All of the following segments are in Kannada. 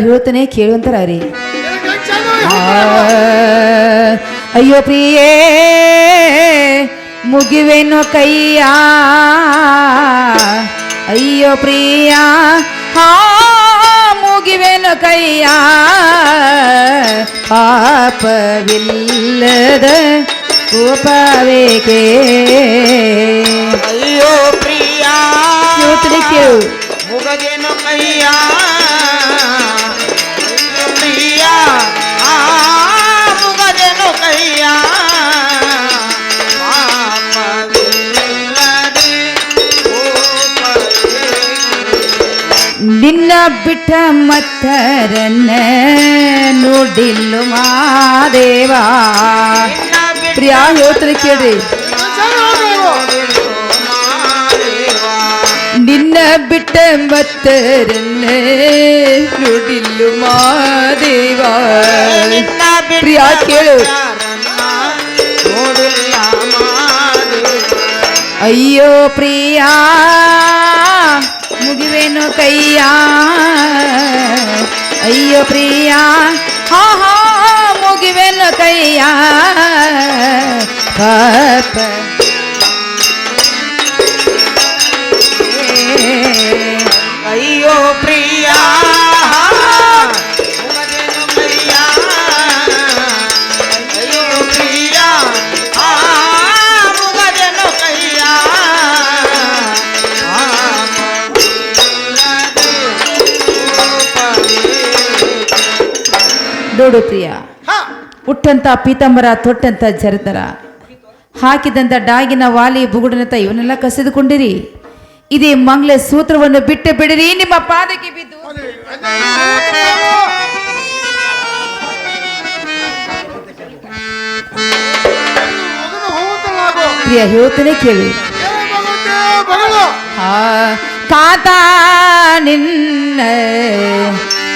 ಹೇಳ್ತಾನೆ ಕೇಳುವಂತರ ರೀ ಅಯ್ಯೋ ಪ್ರಿಯೇ ಮುಗಿವೆನೋ ಕೈಯ. ಅಯ್ಯೋ ಪ್ರಿಯ ಹಾ ಮುಗಿವೆನೋ ಕೈಯ. ಪಾಪವಿಲ್ಲದ ಕೋಪವೇಕೆ? ಅಯ್ಯೋ ಪ್ರಿಯ ಕೇಳು. ಮುಗದೇನು ಕೈಯ. ಬಿಟ್ಟ ಮತ್ತರನ್ನ ನೋಡಿಲ್ಲು ಮಾದೇವ ನಿನ್ನ ಬಿಟ್ಟ ಪ್ರಿಯ ಹೇಳ್ತಾರೆ ಕೇಳ್ರಿ ನಿನ್ನ ಬಿಟ್ಟ ಮತ್ತರನ್ನ ನೋಡಿಲ್ಲು ಮಾದೇವ ನಿನ್ನ ಬಿಟ್ಟ ಪ್ರಿಯ ಕೇಳು ಯಾರನ್ನ ನೋಡಿಲ್ಲ ಮಾದೇವ. ಅಯ್ಯೋ ಪ್ರಿಯ ಮುಗಿವೇನು ಕೈಯ? ಅಯ್ಯೋ ಪ್ರಿಯ ಹಾ ಹಾ ಮುಗಿವೇನು ಕೈಯ? ಪಾಪ. ನೋಡು ಪ್ರಿಯ. ಹುಟ್ಟಂತ ಪೀತಾಂಬರ ತೊಟ್ಟಂತ ಜರತರ. ಹಾಕಿದಂತ ಡಾಗಿನ ವಾಲಿ ಬುಗುಡನಂತ ಇವನ್ನೆಲ್ಲ ಕಸಿದುಕೊಂಡಿರಿ. ಇದೇ ಮಂಗ್ಲ ಸೂತ್ರವನ್ನು ಬಿಟ್ಟು ಬಿಡಿರಿ ನಿಮ್ಮ ಪಾದಕ್ಕೆ ಬಿದ್ದು. ಪ್ರಿಯ ಹೇಳ್ತಾನೆ ಕೇಳಿ. ಕಾತ ನಿನ್ನ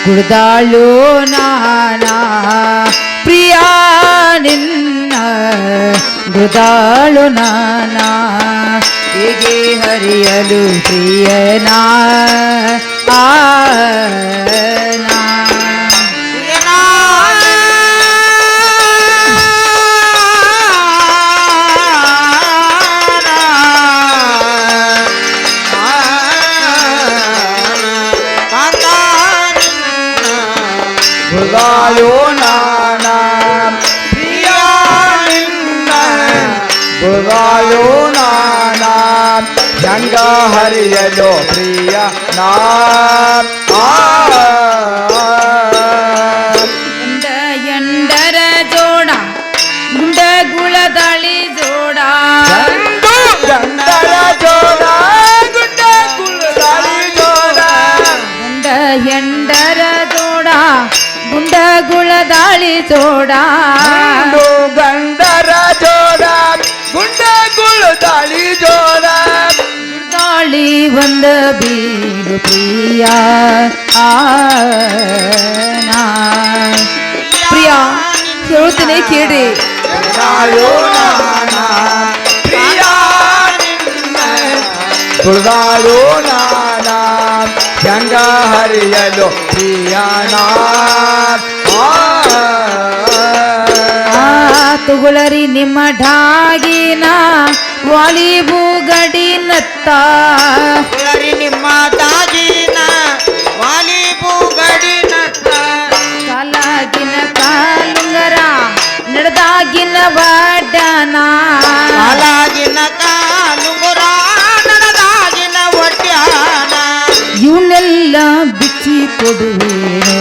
ಕುಡ್ದಾಳು ನಾನಾ ಪ್ರಿಯ ನಿನ್ನ ಗುದಾಳು ನಾನಾ ಹೇಗೆ ಹರಿಯಲು ಪ್ರಿಯನಾ ಆ ನಾ. ಬುಗಾಯೋ ನಾನ ಪ್ರಿಯ ನಿನ್ನ ಬುಗಾಯೋ ನಾನ ಹೆಂಗ ಹರಿಯಲು ಪ್ರಿಯ ನಾ ಗುಳದಾಳಿ ಜೋಡ ಗಂಡು ಗಂಡರ ಜೋಡ ಗುಡ್ಡ ಕುಳದಾಳಿ ಜೋಡ ದಾಳಿ ಒಂದ ಬೀಡು ಪ್ರಿಯ ಆ ನಾ. ಪ್ರಿಯ ಹೇಳ್ತೀನಿ ಕೇಳಿ ಬುಗಾಯೋ ನಾನ ಪ್ರಿಯ ನಿನ್ನ ಬುಗಾಯೋ ನಾನ ಹೆಂಗ ಹರಿಯಲು ಪ್ರಿಯನ ಆ ತುಗುಳರಿ ನಿಮ್ಮ ಢಾಗಿನ ಗಡಿ ನತ್ತ. ತುಗುಳರಿ ನಿಮ್ಮ ಡಾಗಿನ ವಾಲಿಬು ಗಡಿ ನತ್ತ. ಕಾಲಾಗಿನ ಕಾಲುಂಗರ ನಡೆದಾಗಿನ ವಡ್ಡನ ಕಾಲಾಗಿನ ಕಾಲುಂಗುರ ನಡೆದಾಗಿನ ವಡ್ಡನ ಇವನ್ನೆಲ್ಲ ಬಿಚ್ಚಿ ಕೊಡುವೇನೋ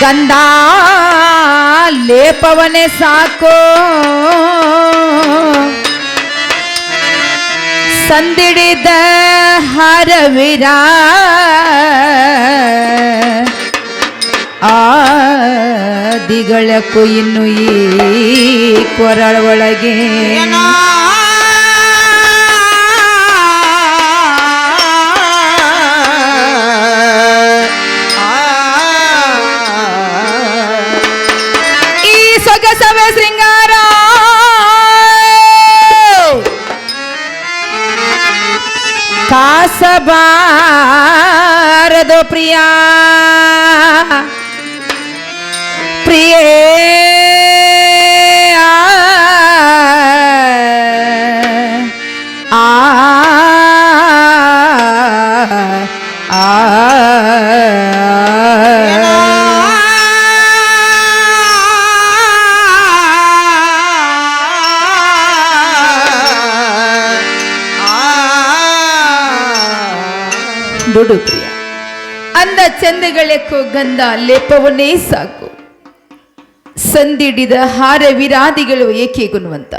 ಗಂಧ ಲೇಪವನೇ ಸಾಕೋ. ಸಂದಿಡಿದ ಹರವಿರ ಆದಿಗಳಕ್ಕೂ ಇನ್ನು ಈ ಕೊರಳ ಕಾಸಬಾರದು ಪ್ರಿಯ ಪ್ರಿಯೇ ಅಂದ ಗಂಧ, ಲೇಪವನ್ನೇ ಸಾಕು. ಸಂದಿಡಿದ ಹಾರ ವಿರಾದಿಗಳು ಏಕೆ ಗುಣವಂತ?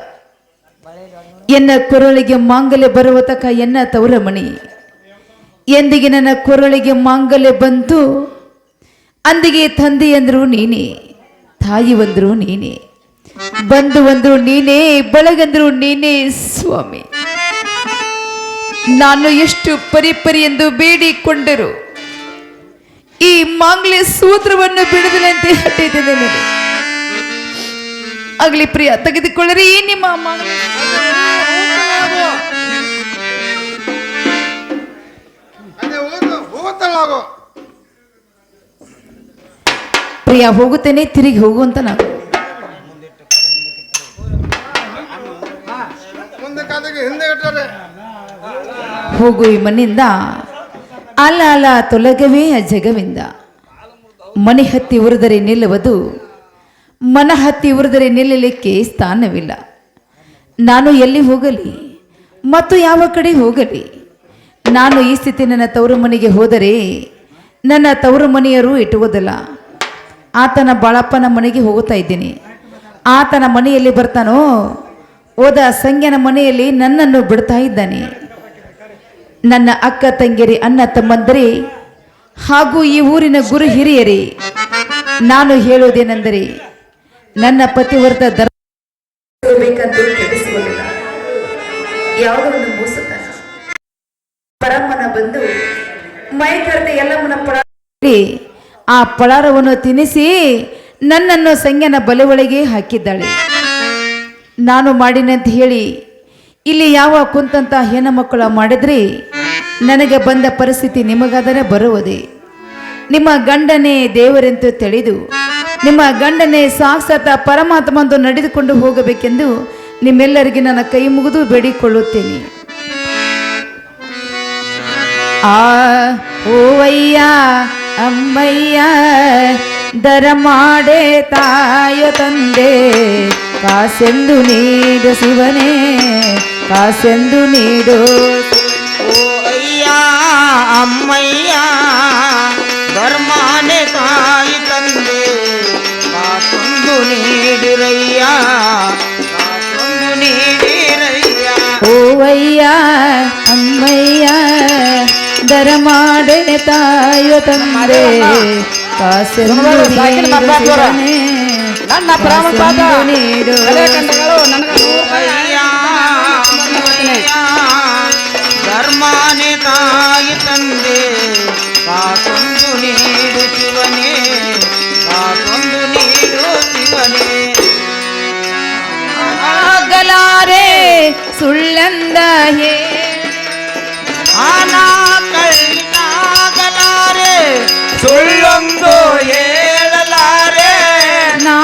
ಎನ್ನ ಕೊರಳಿಗೆ ಮಾಂಗಲ್ಯ ಬರುವ ತಕ ಎನ್ನ ತವರ ಮಣಿ ಎಂದಿಗೆ ನನ್ನ ಕೊರಳಿಗೆ ಮಾಂಗಲ್ಯ ಬಂತು, ಅಂದಿಗೆ ತಂದೆ ಅಂದ್ರು ನೀನೇ, ತಾಯಿ ಒಂದ್ರು ನೀನೇ, ಬಂದು ಅಂದ್ರು ನೀನೇ ಬಳಗಂದ್ರು ನೀನೇ ಸ್ವಾಮಿ. ನಾನು ಎಷ್ಟು ಪರಿಪರಿ ಎಂದು ಬೇಡಿಕೊಂಡರು ಈ ಮಾಂಗ್ಲಿ ಸೂತ್ರವನ್ನು ಬಿಡುದಲೆಂತೆ ಹಟ್ಟಿದ್ದೇನೆ ಆಗ್ಲಿ ಪ್ರಿಯ ತೆಗೆದುಕೊಳ್ಳರಿ ಈ ನಿಮ್ಮ ಹೋಗು ಪ್ರಿಯ ಹೋಗುತ್ತೇನೆ ತಿರುಗಿ ಕಾದಿಗೆ ಹಿಂದೆ ಇಟ್ಟರೆ ಹೋಗು ಈ ಮನೆಯಿಂದ ಅಲ್ಲ ತೊಲಗವೇ ಜಗವಿಂದ. ಮನೆ ಹತ್ತಿ ಉರಿದರೆ ನಿಲ್ಲುವುದು ಮನ ಹತ್ತಿ ಉರಿದರೆ ನಿಲ್ಲಲಿಕ್ಕೆ ಸ್ಥಾನವಿಲ್ಲ. ನಾನು ಎಲ್ಲಿ ಹೋಗಲಿ, ಮತ್ತು ಯಾವ ಕಡೆ ಹೋಗಲಿ, ನಾನು ಈ ಸ್ಥಿತಿ ನನ್ನ ತವರು ಮನೆಗೆ ಹೋದರೆ, ನನ್ನ ತವರು ಮನೆಯರು ಇಟ್ಟುವುದಿಲ್ಲ. ಆತನ ಬಾಳಪ್ಪನ ಮನೆಗೆ ಹೋಗುತ್ತಾ ಇದ್ದೀನಿ. ಆತನ ಮನೆಯಲ್ಲಿ ಬರ್ತಾನೋ, ಹೋದ ಸಂಜ್ಞನ ಮನೆಯಲ್ಲಿ ನನ್ನನ್ನು ಬಿಡ್ತಾ ಇದ್ದಾನೆ. ನನ್ನ ಅಕ್ಕ ತಂಗಿಯರಿ, ಅಣ್ಣ ತಮ್ಮಂದರಿ, ಹಾಗೂ ಈ ಊರಿನ ಗುರು ಹಿರಿಯರಿ, ನಾನು ಹೇಳುವುದೇನೆಂದರೆ, ನನ್ನ ಪತಿವ್ರತ ಆ ಪಳಾರವನ್ನು ತಿನ್ನಿಸಿ ನನ್ನನ್ನು ಸಂಜ್ಞನ ಬಲೆ ಒಳಗೆ ಹಾಕಿದ್ದಾಳೆ. ನಾನು ಮಾಡಿನಂತ ಹೇಳಿ ಇಲ್ಲಿ ಯಾವ ಕುಂತಂತ ಹೆಣ್ಣು ಮಕ್ಕಳು ಮಾಡಿದ್ರಿ? ನನಗೆ ಬಂದ ಪರಿಸ್ಥಿತಿ ನಿಮಗಾದರೆ ಬರುವುದೇ? ನಿಮ್ಮ ಗಂಡನೇ ದೇವರೆಂದು ತಿಳಿದು, ನಿಮ್ಮ ಗಂಡನೇ ಸಾಕ್ಷಾತ್ ಪರಮಾತ್ಮಂದು ನಡೆದುಕೊಂಡು ಹೋಗಬೇಕೆಂದು ನಿಮ್ಮೆಲ್ಲರಿಗೆ ನನ್ನ ಕೈ ಮುಗಿದು ಬೇಡಿಕೊಳ್ಳುತ್ತೇನೆ. ಆ ಓವಯ್ಯ ಅಮ್ಮಯ್ಯ, ದರ ಮಾಡೆ ತಾಯ ತಂದೆ, ಕಾಸೆಂದು ನೀಡ ಶಿವನೇ. ಕಾಸೆಂದು ನೀಡು ಓ ಅಯ್ಯ ಅಮ್ಮಯ್ಯ ಧರ್ಮಾನೆ ತಾಯಿ ತಂದೆ ಕಾಸೊಂದು ನೀಡಿರಯ್ಯ ಕಾಸೊಂದು ನೀಡಿರಯ್ಯ ಓವಯ್ಯ ಅಮ್ಮಯ್ಯ ದರ ಮಾಡೆ ತಾಯ ತಂದೆ ಕಾಸೆಂದು ನೀಡು ಶಿವನೇ ನನ್ನ ಬ್ರಾಹ್ಮಣ ಪಾದ ಕಾಸೆಂದು ನೀಡು ಅಯ್ಯ ಅಮ್ಮಯ್ಯ ಧರ್ಮಾನೆ ತಾಯಿ ತಂದೆ ಕಾಸೊಂದು ನೀಡು ಶಿವನೇ ಕಾಸೊಂದು ನೀಡು ಶಿವನೇ ಆಗಲಾರೆ ಸುಳ್ಳಂದ ಹೇ ಆನ ಕಳ್ಳಿನಾಗಲಾರೆ ಸುಳ್ಳೊಂದು ಹೇಳಲಾರೆ ನಾ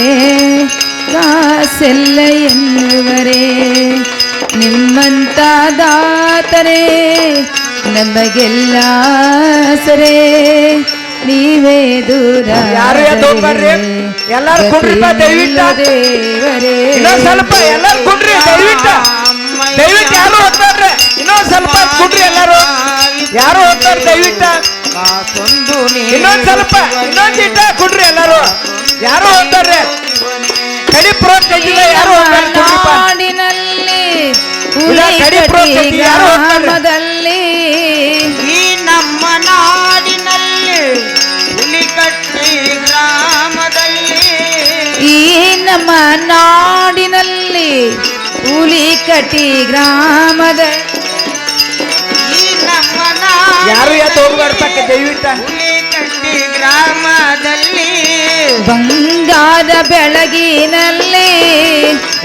ಎನ್ನುವರೇ ಕಾಸೆಲ್ಲ ಎನ್ನುವರೇ ನಿಮ್ಮಂತ ದಾತರೇ ನಮಗೆಲ್ಲ ಸರೇ ನೀವೇ ದೂರ ಯಾರು ಎದ್ದು ಹೋಗ್ಬಾರ್ರಿ? ಎಲ್ಲಾರು ಕುಂಡ್ರಿಪ್ಪ ದಯವಿಟ್ಟು. ದೇವರೇ. ಇನ್ನೊಂದ್ ಸ್ವಲ್ಪ ಎಲ್ಲಾರು ಕುಂಡ್ರಿ ದಯವಿಟ್ಟು. ದಯವಿಟ್ಟು ಯಾರು ಇನ್ನೊಂದ್ ಸ್ವಲ್ಪ ಕುಂಡ್ರಿ ಎಲ್ಲಾರು. ತಾಯಿ ಯಾರು ಹೋಗ್ತಾರ ದಯವಿಟ್ಟ. ಇನ್ನೊಂದ್ ಸ್ವಲ್ಪ ಇನ್ನೊಂದ್ ಇಟ್ಟ ಕೊಡ್ರಿ ಎಲ್ಲಾರು. ಯಾರು ಕಡಿ ಹೋಗ್ತಾರ ಕೊಡ್ರಿಪ್ಪ ನಾಡಿನಲ್ಲಿ ಇಲ್ಲ, ಯಾರು ಹೋಗ್ತಾರೆ? ಗ್ರಾಮದಲ್ಲಿ ಈ ನಮ್ಮ ನಾಡಿನಲ್ಲಿ ಹುಲಿಕಟ್ಟಿ ಗ್ರಾಮದಲ್ಲಿ ಈ ನಮ್ಮ ನಾಡಿನಲ್ಲಿ ಹುಲಿಕಟ್ಟಿ ಗ್ರಾಮದ ಈ ನಮ್ಮ ಯಾರು ನಾಡಿನಲ್ಲಿ ಎದ್ದು ಹೋಗ್ಬಾರ್ದಕ್ಕ ದಯವಿಟ್ಟ ಹುಲಿಕಟ್ಟಿ ಗ್ರಾಮದಲ್ಲಿ ಬಂಗಾರ ಬೆಳಗಿನಲ್ಲಿ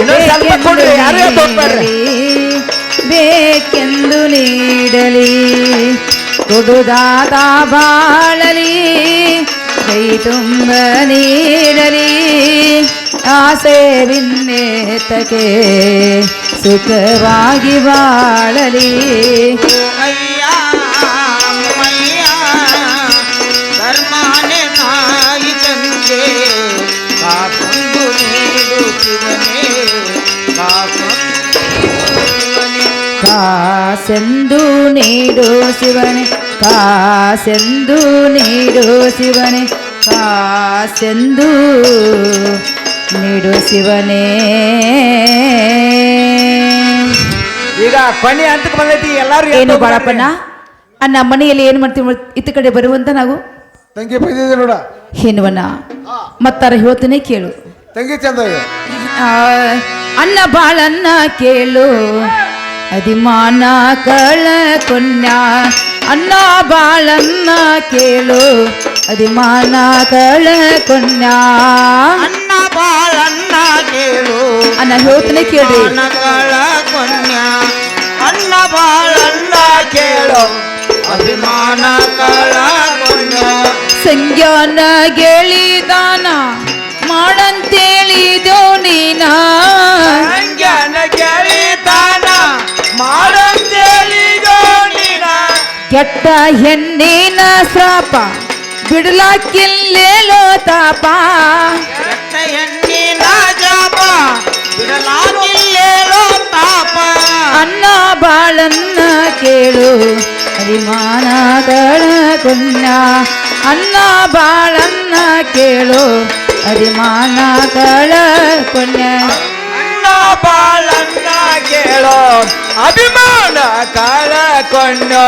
ಇನ್ನೊಂದ್ ಸ್ವಲ್ಪ ಕೊಡ್ರಿ, ಯಾರು ಎದ್ದು ಹೋಗ್ಬಾರ್ದು? ಬೇಕೆಂದು ನೀಡಲಿ ಕೊಡುದಾದ ಬಾಳಲಿ ಕೈ ತುಂಬ ನೀಡಲಿ ಆಸೆ ವಿನ್ನೇತಕ್ಕೆ ಸುಖವಾಗಿ ಬಾಳಲಿ ನೀಡು ಶಿವನೇ ಕಾಸೆಂದು ನೀಡು ಶಿವನೇ ಕಾಸೆಂದು ನೀಡು ಶಿವನೇ. ಈಗ ಕೊನೆ ಹಂತಕ್ಕೆ ಬಂದೈತಿ ಎಲ್ಲರೂ ಏನು. ಬಾಳಪ್ಪಣ್ಣ? ಅಣ್ಣ ಮನೆಯಲ್ಲಿ ಏನು ಮಾಡ್ತೀವಿ ಇತ್ತ ಕಡೆ ಬರುವಂತ ನಾವು? ತಂಗಿ ಬಂದಿದ್ದೆ ನೋಡ. ಹೇನುವನ ಮತ್ತಾರ ಹೇಳ್ತೇನೆ ಕೇಳು. ತಂಗಿ ಚಂದ ಅಣ್ಣ ಬಾಳನ್ನ ಕೇಳು. ಅದಿಮಾನ ಕಳ ಕೊನ್ಯ ಅನ್ನ ಬಾಳನ್ನ ಕೇಳು ಅದಿಮಾನ ಕಳ ಕೊನ್ಯ ಅನ್ನ ಬಾಳನ್ನ ಕೇಳು ಅನ್ನ ಹೇಳ್ತೀನಿ ಕೇಳ್ರಿ. ಕಳ ಕೊನ್ಯ ಅನ್ನ ಬಾಳನ್ನ ಕೇಳು ಅಭಿಮಾನಗಳ ಕೊನ್ಯ ಸಂಜ್ಞಾನ ಗೆಳಿದಾನ. ಕೆಟ್ಟ ಹೆಣ್ಣಿನ ಶ್ರಾಪ ಬಿಡ್ಲಾಕಿಲ್ಲೇಲೋ ತಾಪ ಕೆಟ್ಟ ಹೆಣ್ಣಿನ ಜಾಪ ಬಿಡಲಾಗಿಲ್ಲೇಳೋ ತಾಪ ಅನ್ನ ಬಾಳನ್ನ ಕೇಳು ಅರಿಮಾನಗಳ ಕುಣ್ಯ ಅನ್ನ ಬಾಳನ್ನ ಕೇಳು ಅರಿಮಾನಗಳ ಪುಣ್ಯ ಅಣ್ಣ ಬಾಳನ್ನ ಕೇಳೋ ಅಭಿಮಾನ ಕಳಕೊಂಡು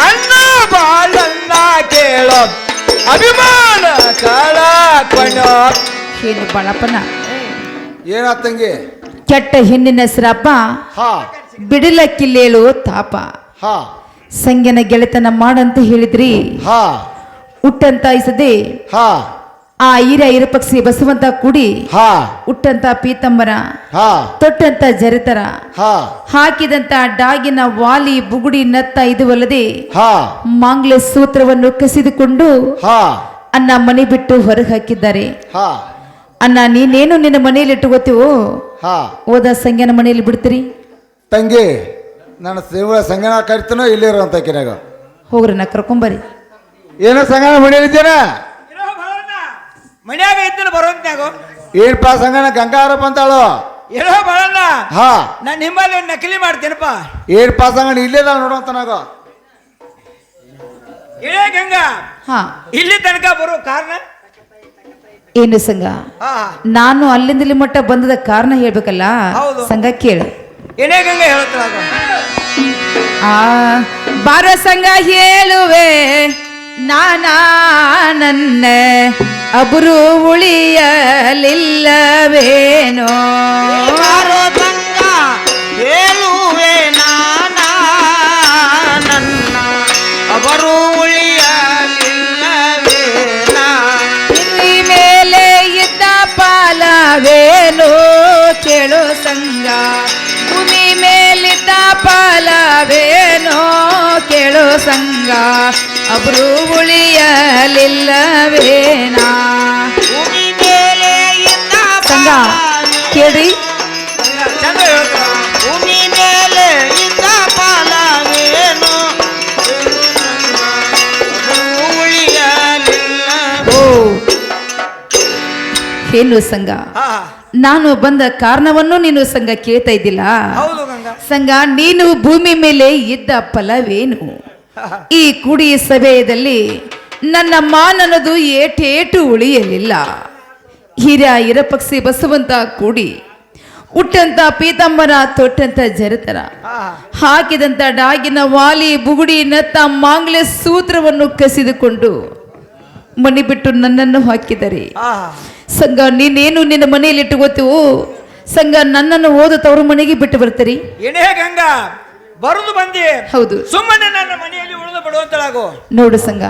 ಅಣ್ಣ ಬಾಳನ್ನ ಕೇಳೋ ಅಭಿಮಾನ ಕಳಕೊಂಡು. ಏನು ಬಾಳಪ್ಪನ. ಏನ ತಂಗಿ ಕೆಟ್ಟ ಹೆಣ್ಣಿನ ಹೆಸರಪ್ಪ. ಹಾ. ಕಿಲ್ಲೇಳು ತಾಪ. ಹಾ. ಗೆಳೆತನ ಮಾಡಂತ ಹೇಳಿದ್ರಿ. ಹಾ. ಹುಟ್ಟಂತ ಇಸದೆ ಹಾ. ಆ ಈರ ಇರಪಕ್ಷಿ ಬಸವಂತ ಕೂಡಿ ಹಾ. ಹುಟ್ಟಂತ ಪೀತಂಬರ ಹಾ. ತೊಟ್ಟಂತ ಜರಿತರ ಹಾ. ಹಾಕಿದಂತ ಡಾಗಿನ ವಾಲಿ ಬುಗುಡಿ ನತ್ತ ಇದುವಲ್ಲದೆ ಹಾ. ಮಾಂಗ್ಲೆ ಸೂತ್ರವನ್ನು ಕಸಿದುಕೊಂಡು ಹಾ. ಅನ್ನ ಮನೆ ಬಿಟ್ಟು ಹೊರಗೆ ಹಾಕಿದ್ದಾರೆ. ಹಾ. ಅನ್ನ ನೀನೇನು ನಿನ್ನ ಮನೆಯಲ್ಲಿ ಇಟ್ಟುಕೋತೀವೋ ಹಾ. ಓದ ಸಂಗನ ಮನೆಯಲ್ಲಿ ಬಿಡ್ತೀರಿ? ತಂಗಿ ನನ್ನ ಸಂಗನ ಸಂಗಣ ಕರಿತನೋ ಇಲ್ಲಿರುವಂತ ಕಿನಾಗ ಹೋಗ್ರಿ ನಾ ಕರ್ಕೊಂಬರಿ ಏನೋ ಮನೆಯಲ್ಲಿ ಮನೆಯಲ್ಲಿದ್ದೇನ ಮನ್ಯಾಗ ಇದ್ದಿಲ್ಲ ಬರೋದ್ನಾಗ ಏನಪ್ಪ ಸಂಗಣ ಗಂಗಾರಪ್ಪ ಅಂತಾಳು? ಏನೋ ಬರಣ್ಣ ಹಾ. ನಾನು ನಿಮ್ಮಲ್ಲಿ ಒಂದ್ ನಕಲಿ ಮಾಡ್ತೇನಪ್ಪ. ಏನಪ್ಪ ಸಂಗಣ ಇಲ್ಲೇದ ನೋಡುವಂತ ನಾಗ. ಇಳೇ ಗಂಗಾ. ಹಾ. ಇಲ್ಲಿ ತನಕ ಬರೋ ಕಾರಣ? ಏನು ಸಂಘ ಹಾ. ನಾನು ಇಲ್ಲಿ ಮಟ್ಟ ಬಂದದ ಕಾರಣ ಹೇಳ್ಬೇಕಲ್ಲ? ಹೌದು. ಸಂಘ ಕೇಳು. ಏನೇ ಗಂಗಾ ಹೇಳ್ತಾಳ ಆ ಬಾರ ಸಂಘ ಹೇಳುವೆ ನಾನಾ ನನ್ನ ಅಬರು ಉಳಿಯಲಿಲ್ಲವೇನೋ? ಪಾಲವೇನೋ ಕೇಳು ಸಂಘ ಭೂಮಿ ಮೇಲಿದ್ದ ಪಾಲವೇನೋ ಕೇಳು ಸಂಘ ಅಬ್ರು ಉಳಿಯಲಿಲ್ಲವೇನಾ? ಸಂಘ ಕೇಳಿ ಏನು ಸಂಘ? ನಾನು ಬಂದ ಕಾರಣವನ್ನು ನೀನು ಸಂಘ ಕೇಳ್ತಾ ಇದ್ದಿಲ್ಲ? ಸಂಘ ನೀನು ಭೂಮಿ ಮೇಲೆ ಇದ್ದ ಫಲವೇನು? ಈ ಕುಡಿ ಸಭೆಯಲ್ಲಿ ನನ್ನ ಮಾನನದು ಏಟೇಟು ಉಳಿಯಲಿಲ್ಲ. ಹಿರಿಯ ಇರಪಕ್ಷಿ ಬಸವಂತ ಕೂಡಿ, ಹುಟ್ಟಂತ ಪೀತಂಬರ, ತೊಟ್ಟಂತ ಜರತರ, ಹಾಕಿದಂತ ಡಾಗಿನ ವಾಲಿ, ಬುಗುಡಿ, ನತ್ತ ಮಾಂಗ್ಲೆ ಸೂತ್ರವನ್ನು ಕಸಿದುಕೊಂಡು ಮನೆ ಬಿಟ್ಟು ನನ್ನನ್ನು ಹಾಕಿದರೆ. ಸಂಘ ನೀನೇನು ನಿನ್ನ ಮನೆಯಲ್ಲಿ ಗೊತ್ತು? ಸಂಘ ನನ್ನನ್ನು ಓದು ತವರು ಮನೆಗೆ ಬಿಟ್ಟು ಬರ್ತರಿ ಏನೇ ಗಂಗಾ? ಬರುದು ಬಂದಿ. ಹೌದು. ಸುಮ್ಮನೆ ನನ್ನ ಮನೆಯಲ್ಲಿ ಉಳಿದು ಬಿಡುವಂತಳಾಗು ನೋಡು ಸಂಘ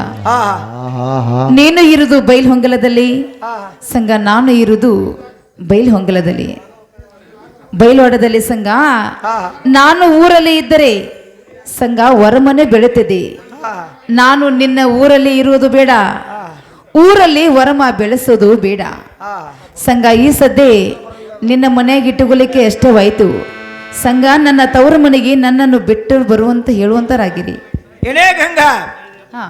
ನೀನು ಇರುದು ಬೈಲ್ ಹೊಂಗಲದಲ್ಲಿ. ಸಂಘ ನಾನು ಇರುದು ಬೈಲ್ ಹೊಂಗಲದಲ್ಲಿ. ಬೈಲ್ವಾಡದಲ್ಲಿ ಸಂಘ ಹಾ. ನಾನು ಊರಲ್ಲಿ ಇದ್ದರೆ ಸಂಘ ಹೊರಮನೆ ಬೆಳೆತಿದೆ. ನಾನು ನಿನ್ನ ಊರಲ್ಲಿ ಇರುವುದು ಬೇಡ. ಊರಲ್ಲಿ ವರಮ ಬೆಳೆಸೋದು ಬೇಡ. ಸಂಘ ಈ ಸದ್ದೆ ನಿನ್ನ ಮನೆಗೆ ಇಟ್ಟುಕೊಳ್ಳಿಕ್ಕೆ ಇಷ್ಟವಾಯಿತು ಸಂಘ ನನ್ನ ತವರ ಮನೆಗೆ ನನ್ನನ್ನು ಬಿಟ್ಟು ಬರುವಂತ ಹೇಳುವಂತರಾಗಿರಿ. ಏನೇ ಗಂಗಾ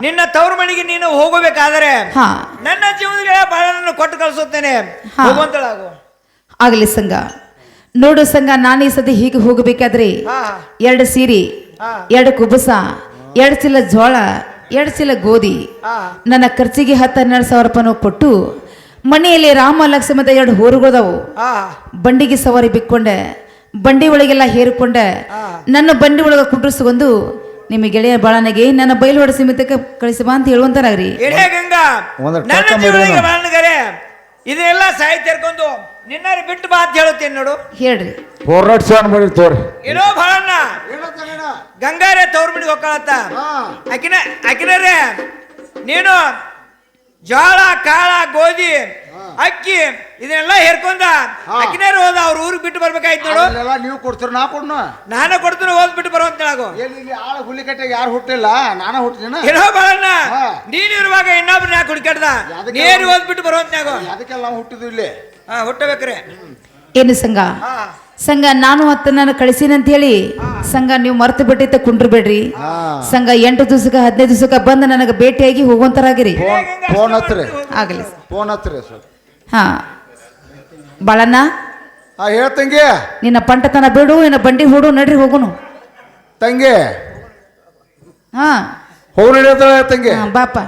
ನಿನ್ನ ತವರು ಮನೆಗೆ ನೀನು ಹೋಗಬೇಕಾದರೆ ಹಾ. ನನ್ನ ಜೀವನದಲ್ಲಿ ಬಾಳನ್ನು ಕೊಟ್ಟು ಕಳಿಸುತ್ತೇನೆ. ಹಾ. ಹೋಗುವಂತಳಾಗು. ಆಗಲಿ ಸಂಘ ನೋಡು ಸಂಘ ನಾನು ಈ ಸದ್ಯ ಹೀಗೆ ಹೋಗಬೇಕಾದ್ರೆ ಹಾ. ಎರಡು ಸೀರೆ ಹಾ. ಎರಡು ಕುಬಸ ಎರಡು ಚೀಲ ಜೋಳ ಎರಡು ಚೀಲ ಗೋಧಿ ಹಾ. ನನ್ನ ಖರ್ಚಿಗೆ ಹತ್ತು ಹನ್ನೆರಡು ಸಾವಿರ ರೂಪಾಯಿ ಕೊಟ್ಟು ಮನೆಯಲ್ಲಿ ರಾಮ ಲಕ್ಷ್ಮದ ಎರಡು ಹೋರುಗಳದಾವು. ಹಾ. ಬಂಡಿಗೆ ಸವಾರಿ ಬಿಕ್ಕೊಂಡೆ. ಬಂಡಿ ಒಳಗೆಲ್ಲ ಹೇರಿಕೊಂಡ. ನನ್ನ ಬಂಡಿ ಒಳಗೆ ಕುಂಡ್ರಿಸ್ಕೊಂಡು ನಿಮ್ಮ ಗೆಳೆಯ ಬಾಳನಿಗೆ ನನ್ನ ಬಯಲು ಸೀಮಿತಕ್ಕೆ ಕಳಿಸಿ ಬಾ ಅಂತ ಹೇಳುವಂತಾರಾಗ್ರಿ ನನ್ನ ಇದನ್ನೆಲ್ಲ ಸಾಹಿತ್ಯ ಇರ್ಕೊಂಡು ನಿನ್ನಾರಿ ಬಿಟ್ಟು ಬಾ ಅಂತ ಹೇಳುತ್ತೇನೆ ನೋಡು. ಹೇಳ್ರಿ. ಸೆವೆನ್ ಮಾಡಿ ತೋರಿ. ಏನೋ ಬಾಳಣ್ಣ ಗಂಗಾರೆ ತವ್ರ ಮನೆಗೆ ಹೋಗ್ಕೊಳತ್ತ. ಅಕಿನ ಅಕಿನರೇ ನೀನು ಜೋಳ ಕಾಳ ಗೋಧಿ ಅಕ್ಕಿ ಇದನ್ನೆಲ್ಲ ಹೇರ್ಕೊಂಡ ಅಕ್ಕಿನೇರು ಹೋದ ಅವ್ರ ಊರಿಗೆ ಬಿಟ್ಟು ಬರ್ಬೇಕಾಯ್ತು ನೋಡು. ಅಲ್ಲೆಲ್ಲ ನೀವು ಕೊಡ್ತೀರ ನಾ ಕೊಡ್ನು? ನಾನು ಕೊಡ್ತೀನಿ ಹೋದ್ ಬಿಟ್ಟು ಬರುವಂತ ನಾವು ಎಲ್ಲಿ ಇಲ್ಲಿ ಆಳ ಹುಲಿ ಕಟ್ಟೆ ಯಾರು ಹುಟ್ಟಿಲ್ಲ ನಾನ ಹುಟ್ಟಿನ ಏನೋ ಬಾಳಣ್ಣ ಹಾ. ನೀನ್ ಇರುವಾಗ ಇನ್ನೊಬ್ರು ನಾ ಹುಡುಕಾಡ್ದ ಯಾವ್ದಕ್ಕೆ ನೀರು ಹೋದ್ ಬಿಟ್ಟು ಬರುವಂತ ನಾವು ಅದಕ್ಕೆಲ್ಲ ನಾವು ಹುಟ್ಟಿದ್ವಿ ಇಲ್ಲಿ. ಹಾ ಹುಟ್ಟಬೇಕ್ರಿ. ಏನು ಸಂಘ ಹಾ. ಸಂಘ ನಾನು ಹತ್ತು ನಾನು ಕಳಿಸಿನಂತ ಹೇಳಿ ಸಂಘ ನೀವು ಮರ್ತು ಬಿಟ್ಟಿತ್ತ ಕುಂಡ್ರಬೇಡ್ರಿ ಹಾ. ಸಂಘ ಎಂಟು ದಿವಸಕ್ಕೆ ಹದಿನೈದು ದಿವಸಕ್ಕೆ ಬಂದು ನನಗೆ ಭೇಟಿಯಾಗಿ ಹೋಗುವಂತರಾಗಿರಿ. ಫೋನ್ ಹತ್ರಿ. ಆಗಲಿ ಫೋನ್ ಹತ್ರಿ ಹಾ. ಬಾಳಣ್ಣ. ಹೇಳ ತಂಗಿ. ನಿನ್ನ ಪಂಟತನ ಬಿಡು ನಿನ್ನ ಬಂಡಿ ಹೂಡು ನಡ್ರಿ ಹೋಗುನು. ತಂಗಿ. ಹಾ. ಹೋಗಿ ತಂಗಿ. ಹಾ, ಬಾಪ.